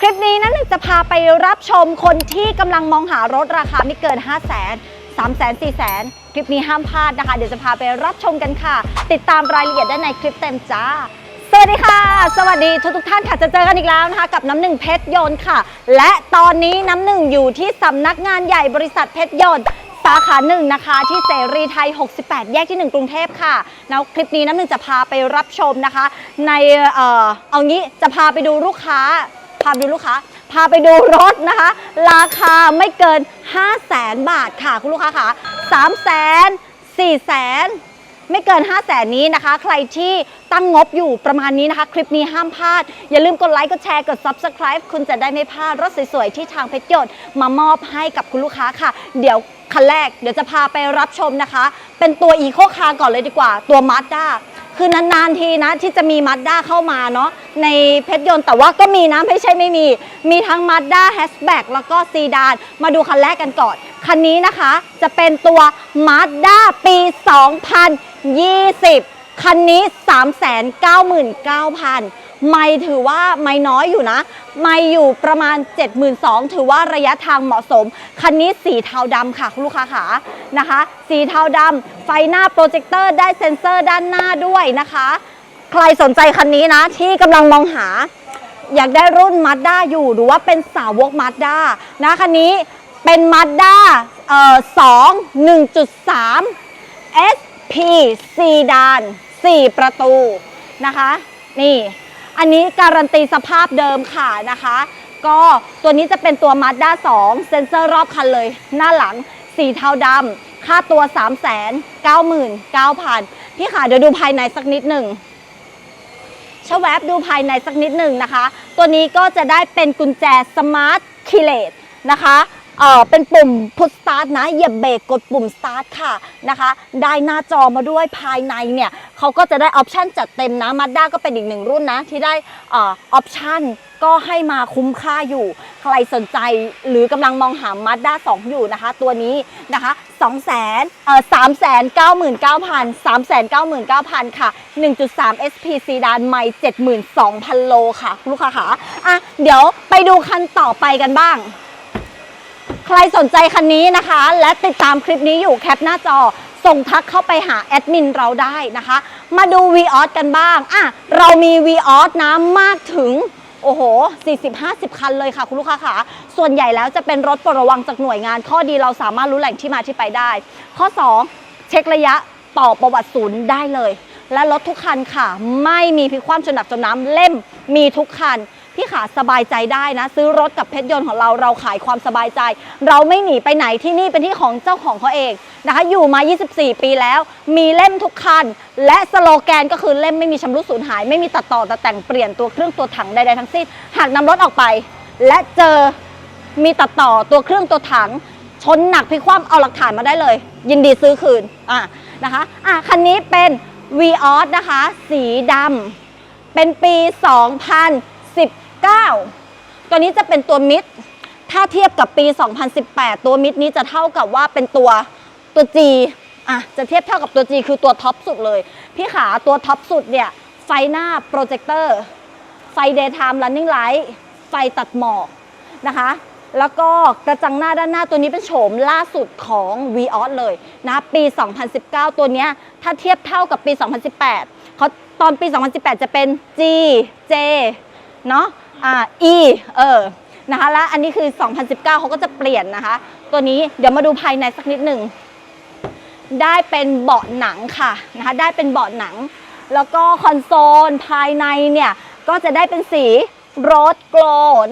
คลิปนี้นั้นจะพาไปรับชมคนที่กำลังมองหารถราคาไม่เกิน 5 0 0 0 0 0 3 0 0 0 0 4 0 0 0 0คลิปนี้ห้ามพลาดนะคะ เดี๋ยวจะพาไปรับชมกันค่ะ ติดตามรายละเอียดได้ในคลิปเต็มจ้า สวัสดีค่ะ สวัสดีทุกทท่านค่ะจะเจอกันอีกแล้วนะคะกับน้ำหนึ่งเพชรยนต์ค่ะ และตอนนี้น้ำหนึ่งอยู่ที่สำนักงานใหญ่บริษัทเพชรยนต์สาขาหนึ่งนะคะที่เสรีไทย 68 แยกที่ 1 กรุงเทพค่ะแล้วคลิปนี้น้ำหนึ่งจะพาไปรับชมนะคะ ในเออเอางี้จะพาไปดูลูกค้า พาไปดูลูกค้า พาไปดูรถนะคะ ราคาไม่เกิน 5 0 0แสนบาทค่ะคุณลูกค้าค่ะ3 0 0แสน4แสนไม่เกิน 5 0 0แสนนี้นะคะ ใครที่ตั้งงบอยู่ประมาณนี้นะคะ คลิปนี้ห้ามพลาด อย่าลืมกดไลค์ กดแชร์ กด Subscribe คุณจะได้ไม่พลาดรถสวยๆ ที่ทางเพชรยนต์มามอบให้กับคุณลูกค้าค่ะ เดี๋ยวคันแรกเดี๋ยวจะพาไปรับชมนะคะ เป็นตัวอีโคคาร์ก่อนเลยดีกว่า ตัวมา z ด้า คือนานๆทีนะที่จะมีมา z ด้าเข้ามาเนาะในเพชรยนต์แต่ว่าก็มีนะไม่ใช่ไม่มี มีทั้งมา z ด้าแฮชแบ็กแล้วก็ซีดานมาดูคันแรกกันก่อน คันนี้นะคะจะเป็นตัวมา z ด้าปี 2020 คันนี้ 399,000 ไม่ถือว่าไม่น้อยอยู่นะ ไม่อยู่ประมาณ 72,000 ถือว่าระยะทางเหมาะสม คันนี้สีเทาดำค่ะคุณลูกค้าขานะคะ สีเทาดำไฟหน้าโปรเจคเตอร์ได้เซ็นเซอร์ด้านหน้าด้วยนะคะ ใครสนใจคันนี้นะ ที่กำลังมองหา อยากได้รุ่นมาด้าอยู่หรือว่าเป็นสาวกมาด้านะคันนี้เป็นมาด้าเอ่อ2 1.3 SP ซีดาน 4 ประตูนะคะ นี่ อันนี้การันตีสภาพเดิมค่ะนะคะ ก็ตัวนี้จะเป็นตัว Mazda 2 เซ็นเซอร์รอบคันเลย หน้าหลังสีเทาดำค่าตัว 3 9 9 0 0 0 พี่ขาเดี๋ยวดูภายในสักนิดหนึ่งชแวบดูภายในสักนิดหนึ่งนะคะ ตัวนี้ก็จะได้เป็นกุญแจสมาร์ทคีเลตนะคะ เอ่อเป็นปุ่มพุชสตาร์ทนะเหยียบเบรกกดปุ่มสตาร์ทค่ะนะคะ ได้หน้าจอมาด้วยภายในเนี่ยเขาก็จะได้ออปชันจัดเต็มนะมาด้าก็เป็นอีกหนึ่งรุ่นนะที่ได้เออปชันก็ให้มาคุ้มค่าอยู่ ใครสนใจหรือกำลังมองหา Mazda 2อยู่นะคะ ตัวนี้นะคะ2 0 0 0 0เอ่อ3 9 9 0 0 0 3 9 9 0 0 0 ค่ะ 1.3 SP ซีดานไม่ 72,000 โลค่ะ ลูกค้าค่ะอะ เดี๋ยวไปดูคันต่อไปกันบ้าง ใครสนใจคันนี้นะคะ และติดตามคลิปนี้อยู่แคปหน้าจอ ส่งทักเข้าไปหาแอดมินเราได้นะคะ มาดู v ีออสกันบ้างอะเรามี v ีออสนะมากถึงโอ้โห 40-50 คันเลยค่ะ คุณลูกค้าค่ะ ส่วนใหญ่แล้วจะเป็นรถประวังจากหน่วยงาน ข้อดีเราสามารถรู้แหล่งที่มาที่ไปได้ ข้อ 2 เช็คระยะต่อประวัติศูนย์ได้เลย และรถทุกคันค่ะ ไม่มีพิคว่ำจนหนักจนน้ำเล่มมีทุกคัน พี่ขาสบายใจได้นะ ซื้อรถกับเพชรยนต์ของเราเราขายความสบายใจ เราไม่หนีไปไหนที่นี่เป็นที่ของเจ้าของเขาเองนะคะ อยู่มา 24 ปีแล้ว มีเล่มทุกคัน และสโลแกนก็คือเล่มไม่มีชำรุดสูญหาย ไม่มีตัดต่อแต่แต่งเปลี่ยนตัวเครื่องตัวถังใดๆทั้งสิ้นหากนำรถออกไป และเจอมีตัดต่อตัวเครื่องตัวถังชนหนักพิคว่ำเอาหลักฐานมาได้เลย ยินดีซื้อคืนอะนะคะอะคันนี้เป็น v ีออสนะคะ สีดำเป็นปี 9 ตัวนี้จะเป็นตัวมิด ถ้าเทียบกับปี 2018 ตัวมิดนี้จะเท่ากับว่าเป็นตัวตัว G อะจะเทียบเท่ากับตัว G คือตัวท็อปสุดเลย พี่ขาตัวท็อปสุดเนี่ยไฟหน้าโปรเจคเตอร์ ไฟ daytime running light ไฟตัดหมอกนะคะแล้วก็กระจังหน้าด้านหน้าตัวนี้เป็นโฉมล่าสุดของ v ีออสเลยนะปี 2019 ตัวนี้ถ้าเทียบเท่ากับปี 2018เขาตอนปี 2018 จะเป็น G J เนาะ อ่า E เออนะคะแล้วอันนี้คือ 2019เขาก็จะเปลี่ยนนะคะ ตัวนี้เดี๋ยวมาดูภายในสักนิดหนึ่งได้เป็นเบาะหนังค่ะนะคะได้เป็นเบาะหนัง แล้วก็คอนโซลภายในเนี่ยก็จะได้เป็นสีโรสโกล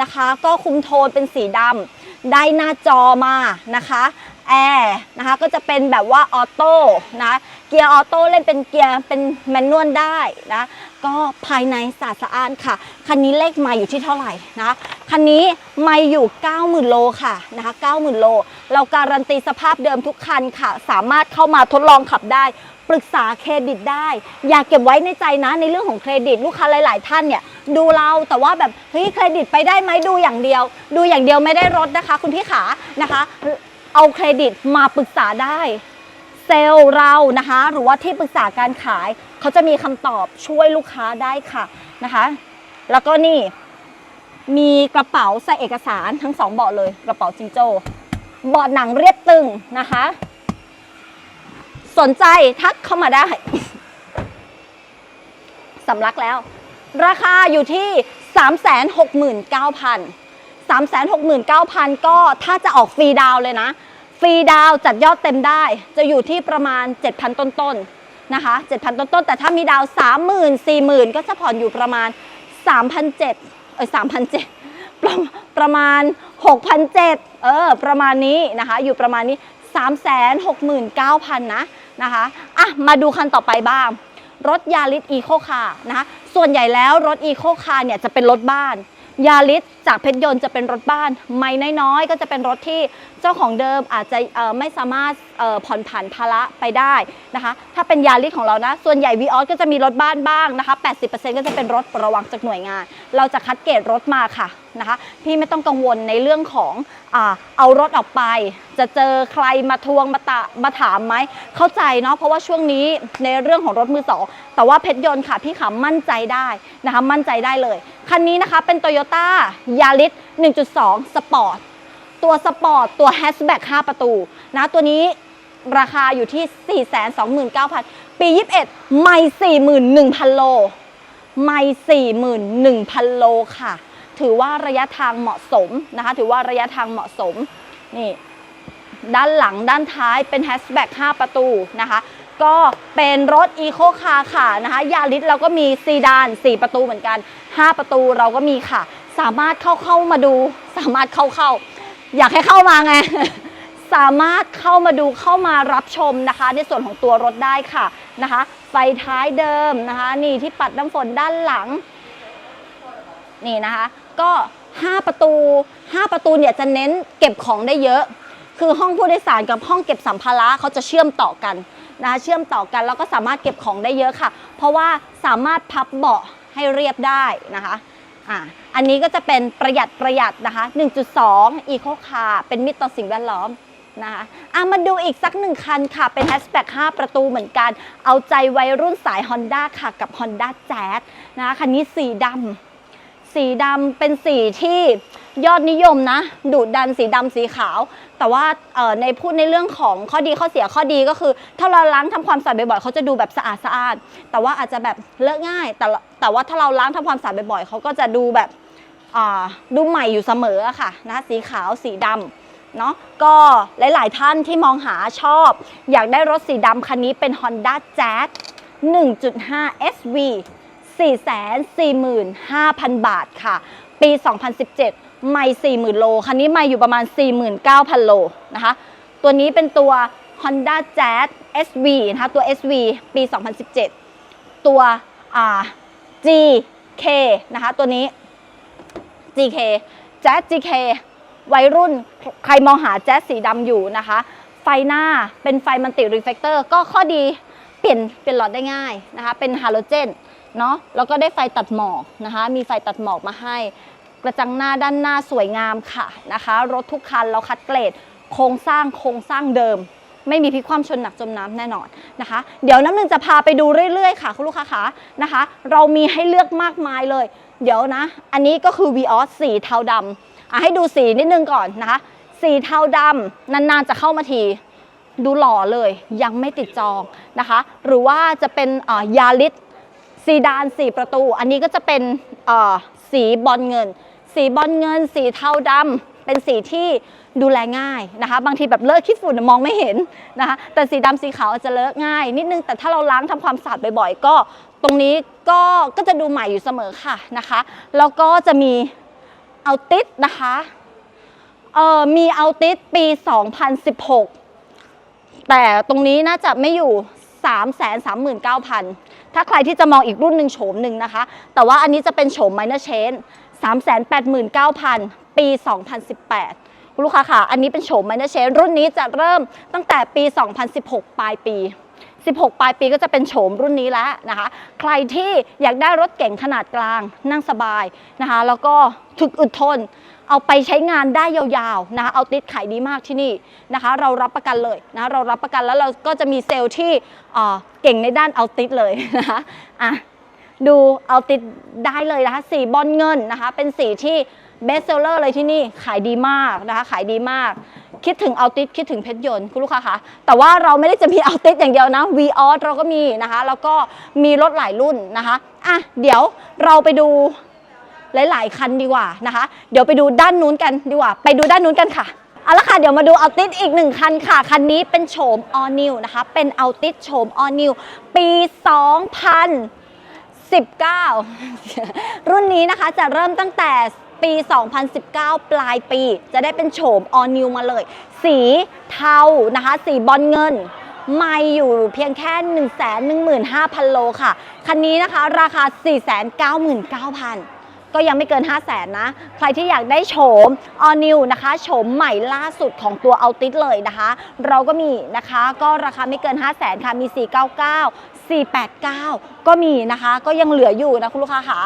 นะคะ ก็คุมโทนเป็นสีดำได้หน้าจอมานะคะแอร์นะคะก็จะเป็นแบบว่าออโต้นะเกียร์ออโต้เล่นเป็นเกียร์เป็นแมนนวลได้นะ ก็ภายในสะอาดสะอ้านค่ะ คันนี้เลขไมาอยู่ที่เท่าไหร่นะคันนี้ไม่อยู่ 90,000 โลค่ะนะคะ90,000 โล เราการันตีสภาพเดิมทุกคันค่ะ สามารถเข้ามาทดลองขับได้ ปรึกษาเครดิตได้ อย่าเก็บไว้ในใจนะในเรื่องของเครดิตลูกค้าหลาย ๆ ท่านเนี่ยดูเราแต่ว่าแบบเฮ้ยเครดิตไปได้ไหมดูอย่างเดียว ดูอย่างเดียวไม่ได้รถนะคะ คุณพี่ขานะคะ เอาเครดิตมาปรึกษาได้ เซลล์เรานะคะ หรือว่าที่ปรึกษาการขาย เขาจะมีคำตอบช่วยลูกค้าได้ค่ะนะคะ แล้วก็นี่มีกระเป๋าใส่เอกสารทั้งสองเบาะเลยกระเป๋าจิงโจ้เบาะหนังเรียบตึงนะคะ สนใจทักเข้ามาได้สำลักแล้ว ราคาอยู่ที่ 369,000 369,000 ก็ถ้าจะออกฟรีดาวเลยนะ รีดาวจัดยอดเต็มได้ จะอยู่ที่ประมาณ 7,000 ต้นๆนะคะ7,000 ต้นๆ แต่ถ้ามีดาว 30,000 40,000 ก็จะผ่อนอยู่ประมาณ 3,700 เอ้ย3,700ประประมาณ 6,700 เออ ประมาณนี้นะคะ อยู่ประมาณนี้ 369,000 นะนะคะอะมาดูคันต่อไปบ้าง รถยาริสอีโคคาร์นะคะ ส่วนใหญ่แล้วรถอีโคคาร์เนี่ยจะเป็นรถบ้าน ยาลิสจากเพชรยนต์จะเป็นรถบ้าน ไม่น้อยๆ ก็จะเป็นรถที่เจ้าของเดิมอาจจะไม่สามารถผ่อนผันภาระไปได้นะคะ ถ้าเป็นยาลิสของเรานะ ส่วนใหญ่วีออสก็จะมีรถบ้านบ้างนะคะ 80%ก็จะเป็นรถระวังจากหน่วยงาน เราจะคัดเกรดรถมาค่ะ นะคะพี่ไม่ต้องกังวลในเรื่องของอเอารถออกไป จะเจอใครมาทวงมาตะมาถามไหมเข้าใจเนาะเพราะว่าช่วงนี้ในเรื่องของรถมือสองแต่ว่าเพชรยนต์ค่ะพี่ขามั่นใจได้นะคะมั่นใจได้เลย คันนี้นะคะเป็น Toyota Yaris 1.2 Sport ตัวสปอร์ตตัวแฮชแบ็ก5ประตูนะตัวนี้ราคาอยู่ที่ 429,000 ปี 21 ไม่ 41,000 โล ไม่ 41,000 โลค่ะ ถือว่าระยะทางเหมาะสมนะคะ ถือว่าระยะทางเหมาะสมนี่ด้านหลังด้านท้ายเป็นแฮชแบ็ก5ประตูนะคะ ก็เป็นรถอีโคคาร์ค่ะนะคะยาริสเราก็มีซีดาน 4 ประตูเหมือนกัน 5 ประตูเราก็มีค่ะ สามารถเข้าเข้ามาดู สามารถเข้าเข้า อยากให้เข้ามาไง สามารถเข้ามาดูเข้ามารับชมนะคะ ในส่วนของตัวรถได้ค่ะนะคะ ไฟท้ายเดิมนะคะ นี่ที่ปัดน้ำฝนด้านหลัง นี่นะคะ ก็ 5 ประตู 5 ประตูเนี่ยจะเน้นเก็บของได้เยอะ คือห้องผู้โดยสารกับห้องเก็บสัมภาระเขาจะเชื่อมต่อกันนะคะเชื่อมต่อกันแล้วก็สามารถเก็บของได้เยอะค่ะ เพราะว่าสามารถพับเบาะให้เรียบได้นะคะอ่าอันนี้ก็จะเป็นประหยัดประหยัดนะคะ 1.2 Eco Car เป็นมิตรต่อสิ่งแวดล้อมนะคะอะมาดูอีกสักหนึ่งคันค่ะ เป็นแฮชแบ็ก5ประตูเหมือนกัน เอาใจวัยรุ่นสาย Honda ค่ะ กับ Honda Jazz นะคะคันนี้สีดำ สีดำเป็นสีที่ยอดนิยมนะดุดันสีดำสีขาว แต่ว่าในพูดในเรื่องของข้อดีข้อเสียข้อดีก็คือ ถ้าเราล้างทำความสะอาดบ่อยๆเขาจะดูแบบสะอาดสะอาด แต่ว่าอาจจะแบบเลอะง่าย แต่แต่ว่าถ้าเราล้างทำความสะอาดบ่อยๆเขาก็จะดูแบบดูใหม่อยู่เสมอค่ะนะสีขาวสีดำเนาะก็หลายๆท่านที่มองหาชอบ อยากได้รถสีดำคันนี้เป็น Honda Jazz 1.5 SV 445,000 บาทค่ะ ปี 2017 ไม่ 40,000 โล คันนี้ไม่อยู่ประมาณ 49,000 โลนะคะ ตัวนี้เป็นตัว Honda Jazz SV นะคะ ตัว SV ปี 2017 ตัว GK นะคะ ตัวนี้ GK Jazz GK วัยรุ่นใครมองหาแจ๊สสีดำอยู่นะคะ ไฟหน้าเป็นไฟมันติรีเฟกเตอร์ก็ข้อดีเปลี่ยนเปลี่ยนหลอดได้ง่ายนะคะ เป็นฮาโลเจน เนาะแล้วก็ได้ไฟตัดหมอกนะคะ มีไฟตัดหมอกมาให้ กระจังหน้าด้านหน้าสวยงามค่ะนะคะ รถทุกคันเราคัดเกรดโครงสร้างโครงสร้างเดิม ไม่มีพลิกคว่ำชนหนักจมน้ำแน่นอนนะคะ เดี๋ยวน้ำหนึ่งจะพาไปดูเรื่อยๆค่ะคุณลูกค้าคะนะคะ เรามีให้เลือกมากมายเลย เดี๋ยวนะ อันนี้ก็คือ v ีออสสีเทาดำอะให้ดูสีนิดนึงก่อนนะคะสีเทาดำนานๆจะเข้ามาทีดูหล่อเลยยังไม่ติดจองนะคะ หรือว่าจะเป็นยาริส ซีดาน 4 ประตู อันนี้ก็จะเป็นเอ่อสีบอลเงิน สีบอลเงิน สีเทาดำเป็นสีที่ดูแลง่ายนะคะ บางทีแบบเลอะขี้ฝุ่นมองไม่เห็นนะคะ แต่สีดำสีขาวอาจจะเลอะง่าย นิดนึง แต่ถ้าเราล้างทำความสะอาดบ่อยๆ ก็ตรงนี้ก็ก็จะดูใหม่อยู่เสมอค่ะนะคะ แล้วก็จะมีเอาติสนะคะเอ่อมีเอาติสปี 2016 แต่ตรงนี้น่าจะไม่อยู่ 3 3 9 0 0 0 ถ้าใครที่จะมองอีกรุ่นหนึ่งโฉมหนึ่งนะคะ แต่ว่าอันนี้จะเป็นโฉม minor change 389,000 ปี 2018คุณลูกค้าค่ะ อันนี้เป็นโฉม minor change รุ่นนี้จะเริ่มตั้งแต่ปี 2016 ปลายปี 16 ปลายปีก็จะเป็นโฉมรุ่นนี้แล้วนะคะ ใครที่อยากได้รถเก่งขนาดกลางนั่งสบายนะคะ แล้วก็ถึกอึดทน เอาไปใช้งานได้ยาวๆนะคะเอาติดขายดีมากที่นี่นะคะ เรารับประกันเลยนะะเรารับประกันแล้วเราก็จะมีเซลล์ที่เอ่อเก่งในด้านเอาติดเลยนะคะอะดูเอาติดได้เลยนะคะสีบอลเงินนะคะเป็นสีที่เบสเซลเลอร์เลยที่นี่ขายดีมากนะคะขายดีมาก คิดถึงเอาติดคิดถึงเพชรยนต์คุณลูกค้าคะแต่ว่าเราไม่ได้จะมีเอาติดอย่างเดียวนะ v ีออเราก็มีนะคะ แล้วก็มีรถหลายรุ่นนะคะอะเดี๋ยวเราไปดู หลายๆคันดีกว่านะคะ เดี๋ยวไปดูด้านนู้นกันดีกว่า ไปดูด้านนู้นกันค่ะเอาละค่ะ เดี๋ยวมาดูเอาติดอีกหนึ่งคันค่ะ คันนี้เป็นโฉม all new นะคะ เป็นเอาติดโฉม all new ปี 2019 รุ่นนี้นะคะจะเริ่มตั้งแต่ปี 2019 ปลายปี จะได้เป็นโฉม all new มาเลย สีเทานะคะ สีบอลเงิน ไม่อยู่เพียงแค่ 115,000 โลค่ะ คันนี้นะคะ ราคา 499,000 ก็ยังไม่เกิน 5 0 0แสนนะ ใครที่อยากได้โฉม all new นะคะ โฉมใหม่ล่าสุดของตัวเอาติสเลยนะคะ เราก็มีนะคะ ก็ราคาไม่เกิน 5 0 0แสนค่ะ มี 499 489 ก็มีนะคะ ก็ยังเหลืออยู่นะคุณลูกค้าค่ะ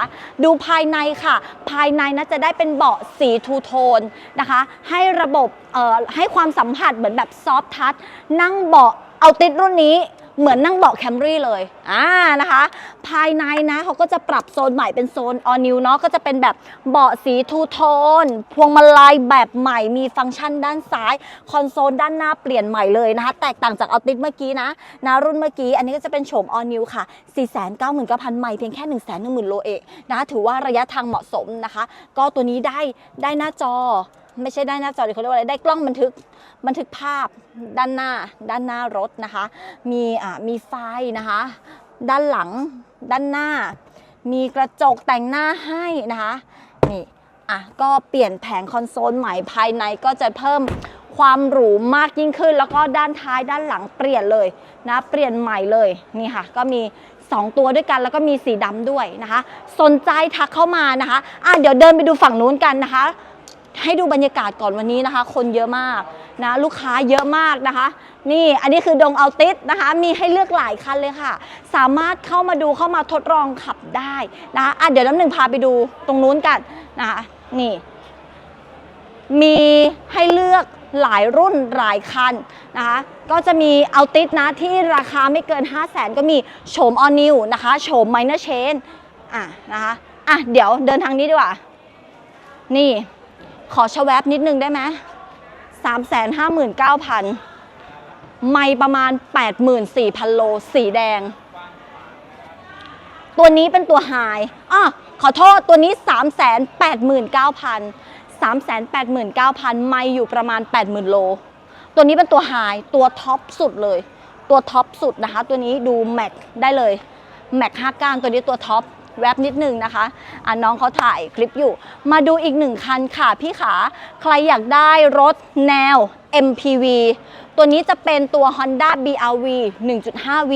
ดูภายในค่ะ ภายในนะจะได้เป็นเบาะสีทูโทนนะคะ ให้ระบบเอ่อให้ความสัมผัสเหมือนแบบซอฟทัชนั่งเบาะเอาติดรุ่นนี้ เหมือนนั่งเบาะแคมรี่เลยอ่านะคะ ภายในนะเขาก็จะปรับโซนใหม่เป็นโซนออนิวเนาะก็จะเป็นแบบเบาะสีทูโทน พวงมาลัยแบบใหม่มีฟังก์ชันด้านซ้าย คอนโซลด้านหน้าเปลี่ยนใหม่เลยนะคะ แตกต่างจากเอาติดเมื่อกี้นะนะรุ่นเมื่อกี้ อันนี้ก็จะเป็นโฉมออนิวค่ะ 499,000ใหม่เพียงแค่ 110,000โลเองนะถือว่าระยะทางเหมาะสมนะคะ ก็ตัวนี้ได้ได้หน้าจอ ไม่ใช่ได้หน้าจอเดี๋ยวเขาเรียกว่าอะไรได้กล้องบันทึกบันทึกภาพด้านหน้า ด้านหน้ารถนะคะ มีอ่ามีไฟนะคะ ด้านหลังด้านหน้า มีกระจกแต่งหน้าให้นะคะนี่อะก็เปลี่ยนแผงคอนโซลใหม่ภายในก็จะเพิ่มความหรูมากยิ่งขึ้น แล้วก็ด้านท้ายด้านหลังเปลี่ยนเลยนะเปลี่ยนใหม่เลยนี่ค่ะ ก็มี 2 ตัวด้วยกันแล้วก็มีสีดำด้วยนะคะ สนใจทักเข้ามานะคะอะเดี๋ยวเดินไปดูฝั่งนู้นกันนะคะ ให้ดูบรรยากาศก่อนวันนี้นะคะ คนเยอะมากนะลูกค้าเยอะมากนะคะ นี่อันนี้คือดงเอาติสนะคะ มีให้เลือกหลายคันเลยค่ะ สามารถเข้ามาดูเข้ามาทดลองขับได้นะคะอะเดี๋ยวน้ำหนึ่งพาไปดูตรงนู้นกันนะคะนี่ มีให้เลือกหลายรุ่นหลายคันนะคะ ก็จะมีเอาติสนะที่ราคาไม่เกิน 5 0 0แสนก็มีโฉมออนิวนะคะโฉมไมเนอร์เชนอะนะคะอะเดี๋ยวเดินทางนี้ดีกว่า นี่ ขอชะแวบนิดนึงได้ไหมสามแสนห้าหมื่นเก้าพันไม่ประมาณแปดหมื่นสี่พันโล สีแดง ตัวนี้เป็นตัวไฮอะขอโทษ ตัวนี้สามแสนแปดหมื่นเก้าพันสามแสนแปดหมื่นเก้าพันไม่อยู่ประมาณแปดหมื่นโล ตัวนี้เป็นตัวไฮตัวท็อปสุดเลย ตัวท็อปสุดนะคะ ตัวนี้ดูแม็กได้เลย แม็กห้าก้านตัวนี้ตัวท็อป แวบนิดนึงนะคะอะน้องเขาถ่ายคลิปอยู่ มาดูอีกหนึ่งคันค่ะพี่ขา ใครอยากได้รถแนว MPV ตัวนี้จะเป็นตัว Honda BRV 1.5V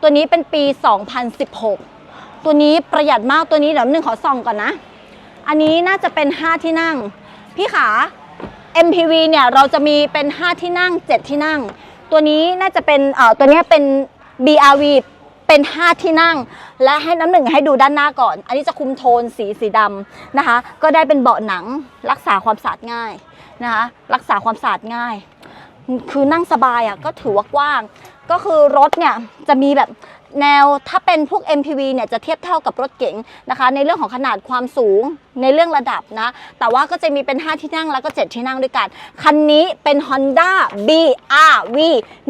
ตัวนี้เป็นปี 2016 ตัวนี้ประหยัดมากตัวนี้เดี๋ยวหนึ่งขอส่องก่อนนะ อันนี้น่าจะเป็น 5 ที่นั่ง พี่ขา MPV เนี่ยเราจะมีเป็น 5 ที่นั่ง 7 ที่นั่ง ตัวนี้น่าจะเป็นเอ่อตัวนี้เป็น BRV เป็น 5 ที่นั่ง และให้น้ำหนึ่งให้ดูด้านหน้าก่อน อันนี้จะคุมโทนสีสีดำนะคะ ก็ได้เป็นเบาะหนังรักษาความสะอาดง่ายนะคะ รักษาความสะอาดง่าย คือนั่งสบายอะก็ถือว่ากว้าง ก็คือรถเนี่ยจะมีแบบ แนวถ้าเป็นพวก MPV เนี่ยจะเทียบเท่ากับรถเก๋งนะคะ ในเรื่องของขนาดความสูงในเรื่องระดับนะ แต่ว่าก็จะมีเป็น 5 ที่นั่งแล้วก็ 7 ที่นั่งด้วยกัน คันนี้เป็น Honda BRV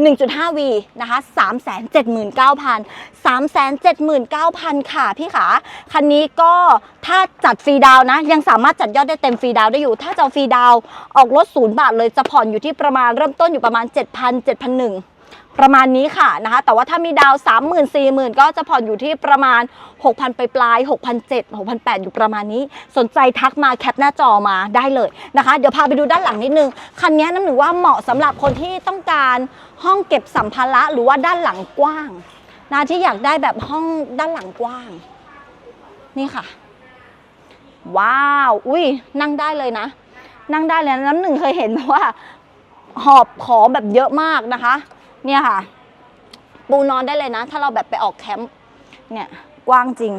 1.5V นะคะ 379,000 379,000 ค่ะพี่ขา คันนี้ก็ถ้าจัดฟรีดาวนะ ยังสามารถจัดยอดได้เต็มฟรีดาวได้อยู่ ถ้าจะฟรีดาวออกรถศูนย์บาทเลยจะผ่อนอยู่ที่ประมาณเริ่มต้นอยู่ประมาณ 7,000 7,100 ประมาณนี้ค่ะนะคะ แต่ว่าถ้ามีดาวสามหมื่นสี่หมื่นก็จะผ่อนอยู่ที่ประมาณ 6,000 ไปปลาย 6,700 6,800 อยู่ประมาณนี้ สนใจทักมาแคปหน้าจอมาได้เลยนะคะ เดี๋ยวพาไปดูด้านหลังนิดนึง คันนี้น้ำหนึ่งว่าเหมาะสำหรับคนที่ต้องการห้องเก็บสัมภาระหรือว่าด้านหลังกว้างนะที่อยากได้แบบห้องด้านหลังกว้าง นี่ค่ะ ว้าว อุ้ยนั่งได้เลยนะ นั่งได้เลยน้ำหนึ่งเคยเห็นว่า หอบของแบบเยอะมากนะคะ เนี่ยค่ะ ปูนอนได้เลยนะ ถ้าเราแบบไปออกแคมป์เนี่ยกว้างจริง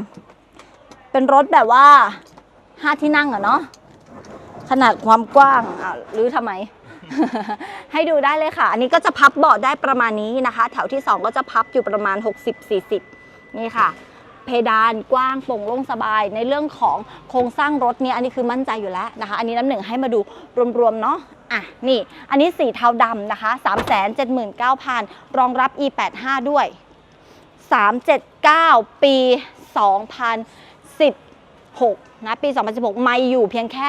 เป็นรถแบบว่าห้าที่นั่งอะเนาะขนาดความกว้างอะหรือทำไม ให้ดูได้เลยค่ะ อันนี้ก็จะพับเบาะได้ประมาณนี้นะคะ แถวที่ 2 ก็จะพับอยู่ประมาณ 60-40 นี่ค่ะ เพดานกว้างโปร่งโล่งสบายในเรื่องของโครงสร้างรถเนี่ยอันนี้คือมั่นใจอยู่แล้วนะคะ อันนี้น้ำหนึ่งให้มาดูรวมๆเนาะ อะนี่อันนี้สีเทาดำนะคะ 379,000 รองรับ e85 ด้วย 379 ปี 2016 นะ ปี 2016 ไม่อยู่เพียงแค่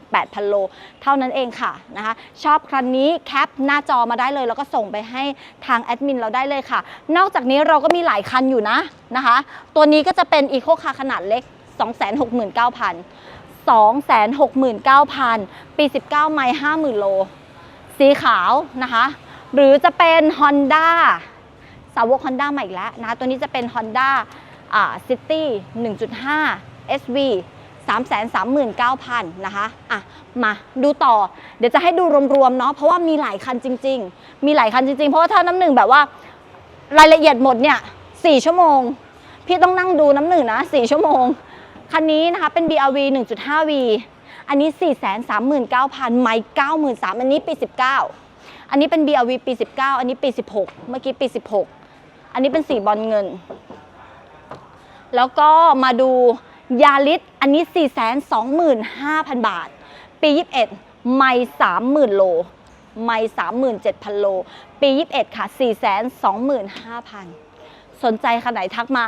148,000 โล เท่านั้นเองค่ะนะคะ ชอบคันนี้แคปหน้าจอมาได้เลย แล้วก็ส่งไปให้ทางแอดมินเราได้เลยค่ะ นอกจากนี้เราก็มีหลายคันอยู่นะนะคะ ตัวนี้ก็จะเป็นอีโคคาขนาดเล็ก 269,000 269,000 ปี 19 ไมล์50,000 โล สีขาวนะคะ หรือจะเป็น Honda สาวก Honda ใหม่อีกแล้วนะ ตัวนี้จะเป็น Honda อ่า City 1.5 SV 339,000 นะคะ อะ มาดูต่อ เดี๋ยวจะให้ดูรวมๆ เนาะ เพราะว่ามีหลายคันจริง ๆ มีหลายคันจริง ๆ เพราะว่าถ้าน้ำหนึ่งแบบว่ารายละเอียดหมดเนี่ย4ชั่วโมง พี่ต้องนั่งดูน้ำหนึ่งนะ4ชั่วโมง คันนี้นะคะเป็น BRV 1.5V อันนี้ 439,000 ไมล์93,000 อันนี้ปี 19 อันนี้เป็น BRV ปี 19 อันนี้ปี 16 เมื่อกี้ปี 16 อันนี้เป็นสีบอลเงิน แล้วก็มาดูยาลิสอันนี้ 425,000 บาท ปี 21 ไม่30,000 โล ไม่37,000 โล ปี 21 ค่ะ 425,000 สนใจคันไหนทักมา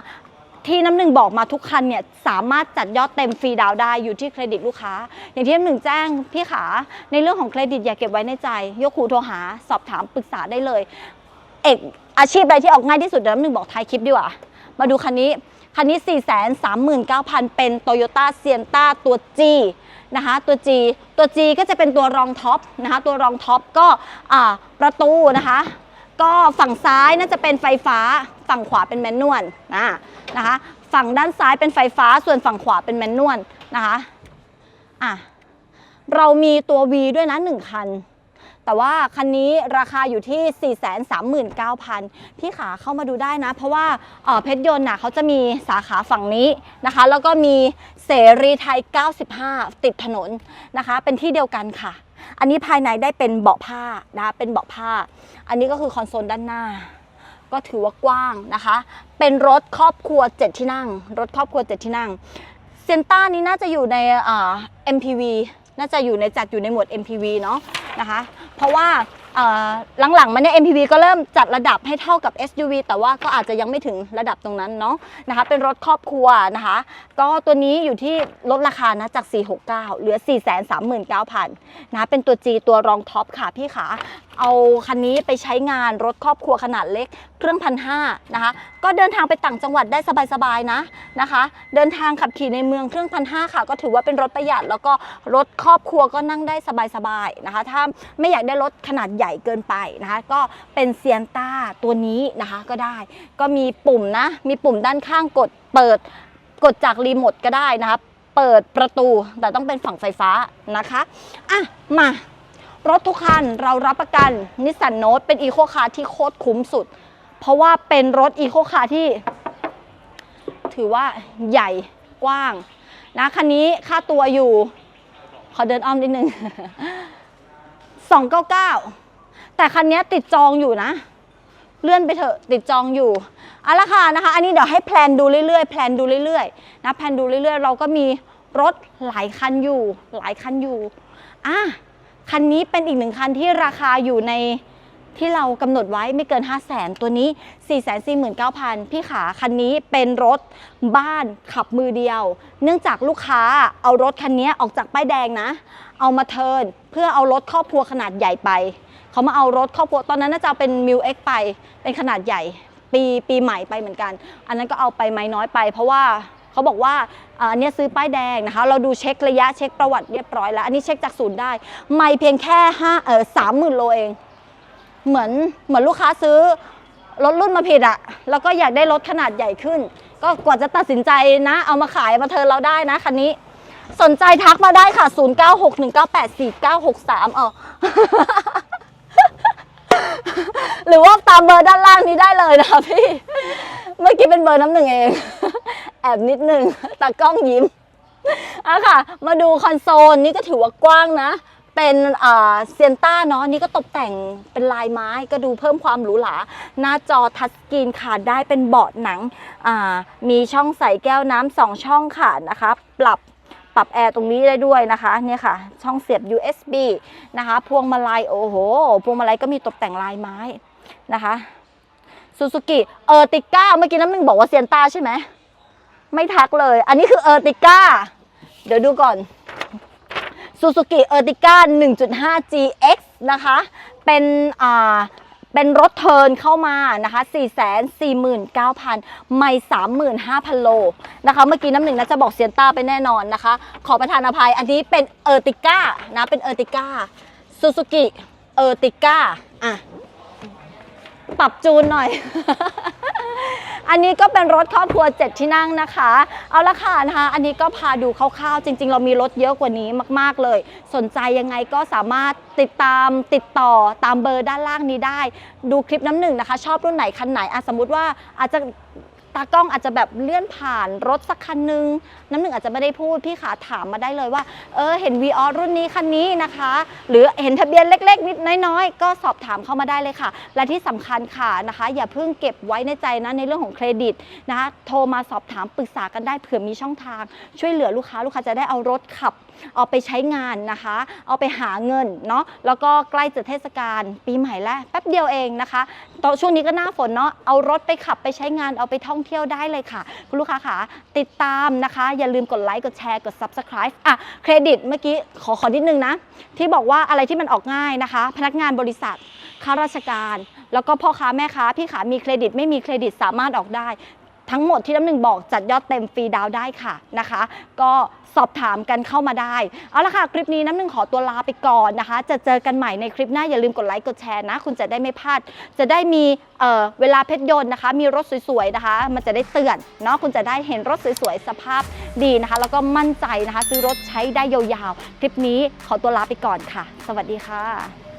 ที่น้ำหนึ่งบอกมาทุกคันเนี่ยสามารถจัดยอดเต็มฟรีดาวได้อยู่ที่เครดิตลูกค้า อย่างที่น้ำหนึ่งแจ้งพี่ขาในเรื่องของเครดิตอย่าเก็บไว้ในใจ ยกหูโทรหาสอบถามปรึกษาได้เลย เอกอาชีพอะไรที่ออกง่ายที่สุดเดี๋ยวน้ำหนึ่งบอกท้ายคลิปดีกว่ามาดูคันนี้คันนี้ 439,000 เป็น Toyota Sienna ตัว G นะคะตัว G ตัว G ก็จะเป็นตัวรองท็อปนะคะตัวรองท็อปก็ประตูนะคะ ก็ฝั่งซ้ายน่าจะเป็นไฟฟ้า ฝั่งขวาเป็นแมนนวลนะนะคะ ฝั่งด้านซ้ายเป็นไฟฟ้าส่วนฝั่งขวาเป็นแมนนวลนะคะอะเรามีตัว V ด้วยนะ 1 คัน แต่ว่าคันนี้ราคาอยู่ที่ 439,000 พี่ขาเข้ามาดูได้นะ เพราะว่าเอ่อเพชรยนต์น่ะเขาจะมีสาขาฝั่งนี้นะคะ แล้วก็มีเสรีไทย 95 ติดถนนนะคะ เป็นที่เดียวกันค่ะ อันนี้ภายในได้เป็นเบาะผ้านะคะเป็นเบาะผ้า อันนี้ก็คือคอนโซลด้านหน้า ก็ถือว่ากว้างนะคะ เป็นรถครอบครัว 7 ที่นั่ง รถครอบครัว 7 ที่นั่งเซนต้านี้น่าจะอยู่ในอ่า MPV น่าจะอยู่ในจัดอยู่ในหมวด MPV เนาะนะคะ เพราะว่า หลังๆมาเนี่ย MPV ก็เริ่มจัดระดับให้เท่ากับ SUV แต่ว่าก็อาจจะยังไม่ถึงระดับตรงนั้นเนาะนะคะเป็นรถครอบครัวนะคะ ก็ตัวนี้อยู่ที่ลดราคานะจาก 469 เหลือ 439,000นะคะเป็นตัว G ตัวรองท็อปค่ะพี่ขา เอาคันนี้ไปใช้งานรถครอบครัวขนาดเล็ก เครื่องพันห้านะคะ ก็เดินทางไปต่างจังหวัดได้สบายๆนะนะคะ เดินทางขับขี่ในเมืองเครื่องพันห้าค่ะ ก็ถือว่าเป็นรถประหยัด แล้วก็รถครอบครัวก็นั่งได้สบายๆนะคะ ถ้าไม่อยากได้รถขนาดใหญ่เกินไปนะคะ ก็เป็นเซียนต้าตัวนี้นะคะก็ได้ ก็มีปุ่มนะ มีปุ่มด้านข้างกดเปิดกดจากรีโมทก็ได้นะคะเปิดประตูแต่ต้องเป็นฝั่งไฟฟ้านะคะ อะ มา รถทุกคันเรารับประกันนิสสันโน e เป็นอีโคคาร์ที่โคตรคุ้มสุด เพราะว่าเป็นรถอีโคคาร์ที่ ถือว่าใหญ่กว้างนะคันนี้ค่าตัวอยู่ ขอเดินอ้อมนิดนึง 299 แต่คันนี้ติดจองอยู่นะ เลื่อนไปเถอะติดจองอยู่เอาละค่ะนะคะ อันนี้เดี๋ยวให้แพลนดูเรื่อยๆแพลนดูเรื่อยๆนะแพลนดูเรื่อยๆ เราก็มีรถหลายคันอยู่ หลายคันอยู่อะ คันนี้เป็นอีกหนึ่งคันที่ราคาอยู่ในที่เรากำหนดไว้ไม่เกิน 5 0 0แสนตัวนี้ 4 4 9 0 0 0 พี่ขาคันนี้เป็นรถบ้านขับมือเดียว เนื่องจากลูกค้าเอารถคันนี้ออกจากป้ายแดงนะ เอามาเทินเพื่อเอารถครอบครัวขนาดใหญ่ไป เขามาเอารถครอบครัวตอนนั้นน่าจะเป็นมิวเอ็กไป เป็นขนาดใหญ่ ปีปีใหม่ไปเหมือนกัน อันนั้นก็เอาไปไม่น้อยไป เพราะว่า เขาบอกว่าอันเนี้ยซื้อป้ายแดงนะคะ เราดูเช็คระยะเช็คประวัติเรียบร้อยแล้ว อันนี้เช็คจากศูนย์ได้ ไม่เพียงแค่ห้าเออสามหมื่นโลเอง เหมือนเหมือนลูกค้าซื้อรถรุ่นมาผิดอะแล้วก็อยากได้รถขนาดใหญ่ขึ้น ก็กว่าจะตัดสินใจนะ เอามาขายมาเทินเราได้นะคันนี้ สนใจทักมาได้ค่ะ 0961984963เออหรือว่าตามเบอร์ด้านล่างนี้ได้เลยนะคะพี่ เมื่อกี้เป็นเบอร์น้ำหนึ่งเอง แอบนิดหนึ่งตากล้องยิ้มอะค่ะ มาดูคอนโซลนี่ก็ถือว่ากว้างนะ เป็นเซียนต้าเนาะนี่ก็ตกแต่งเป็นลายไม้ก็ดูเพิ่มความหรูหราหน้าจอทัชสกรีนค่ะได้เป็นเบาะหนังมีช่องใส่แก้วน้ำสองช่องค่ะนะคะ ปรับปรับแอร์ตรงนี้ได้ด้วยนะคะเนี่ยค่ะ ช่องเสียบ USB นะคะ พวงมาลัยโอ้โห พวงมาลัยก็มีตกแต่งลายไม้นะคะซูซูกิเออติก้าเมื่อกี้น้ำหนึ่งบอกว่าเซียนต้าใช่ไหม ไม่ทักเลย อันนี้คือเออร์ติก้า เดี๋ยวดูก่อนซูซูกิเออร์ติก้า 1.5 GX นะคะ เป็นอ่าเป็นรถเทิร์นเข้ามานะคะ 449,000 ไม่ 35,000 โลนะคะ เมื่อกี้น้ำหนึ่งนะจะบอกเซียนต้าไปแน่นอนนะคะ ขอประทานอภัย อันนี้เป็นเออร์ติก้านะ เป็นเออร์ติก้าซูซูกิเออร์ติก้า อะ ปรับจูนหน่อย อันนี้ก็เป็นรถครอบครัว 7 ที่นั่งนะคะ เอาละค่ะนะคะ อันนี้ก็พาดูคร่าวๆ จริง ๆ เรามีรถเยอะกว่านี้มาก ๆ เลย สนใจยังไงก็สามารถติดตามติดต่อตามเบอร์ด้านล่างนี้ได้ ดูคลิปน้ำหนึ่งนะคะ ชอบรุ่นไหนคันไหนอะสมมติว่าอาจจะ ตากล้องอาจจะแบบเลื่อนผ่านรถสักคันหนึง น้ำหนึ่งอาจจะไม่ได้พูดพี่ขาถามมาได้เลยว่า เออเห็นวีออรุ่นนี้คันนี้นะคะ หรือเห็นทะเบียนเล็กๆนิดน้อยๆ ก็สอบถามเข้ามาได้เลยค่ะ และที่สำคัญค่ะนะคะ อย่าเพิ่งเก็บไว้ในใจนะในเรื่องของเครดิตนะคะโทรมาสอบถามปรึกษากันได้เผื่อมีช่องทาง ช่วยเหลือลูกค้าลูกค้าจะได้เอารถขับเอาไปใช้งานนะคะ เอาไปหาเงินเนาะแล้วก็ใกล้จะเทศกาลปีใหม่แล้วแป๊บเดียวเองนะคะตอนช่วงนี้ก็หน้าฝนเนาะเอารถไปขับไปใช้งานเอาไปท่องเที่ยวได้เลยค่ะ คุณลูกค้าค่ะติดตามนะคะ อย่าลืมกดไลค์กดแชร์กด subscribe อะเครดิตเมื่อกี้ขอขอนิดนึงนะ ที่บอกว่าอะไรที่มันออกง่ายนะคะ พนักงานบริษัทข้าราชการ แล้วก็พ่อค้าแม่ค้าพี่ขามีเครดิตไม่มีเครดิตสามารถออกได้ ทั้งหมดที่น้ำหนึ่งบอกจัดยอดเต็มฟรีดาวได้ค่ะนะคะ ก็สอบถามกันเข้ามาได้ เอาละค่ะ คลิปนี้น้ำหนึ่งขอตัวลาไปก่อนนะคะ จะเจอกันใหม่ในคลิปหน้าอย่าลืมกดไลค์กดแชร์นะ คุณจะได้ไม่พลาด จะได้มีเเวลาเพชรยนต์นะคะ มีรถสวยๆนะคะ มันจะได้เตือนเนาะคุณจะได้เห็นรถสวยๆสภาพดีนะคะ แล้วก็มั่นใจนะคะ ซื้อรถใช้ได้ยาวๆคลิปนี้ขอตัวลาไปก่อนค่ะ สวัสดีค่ะ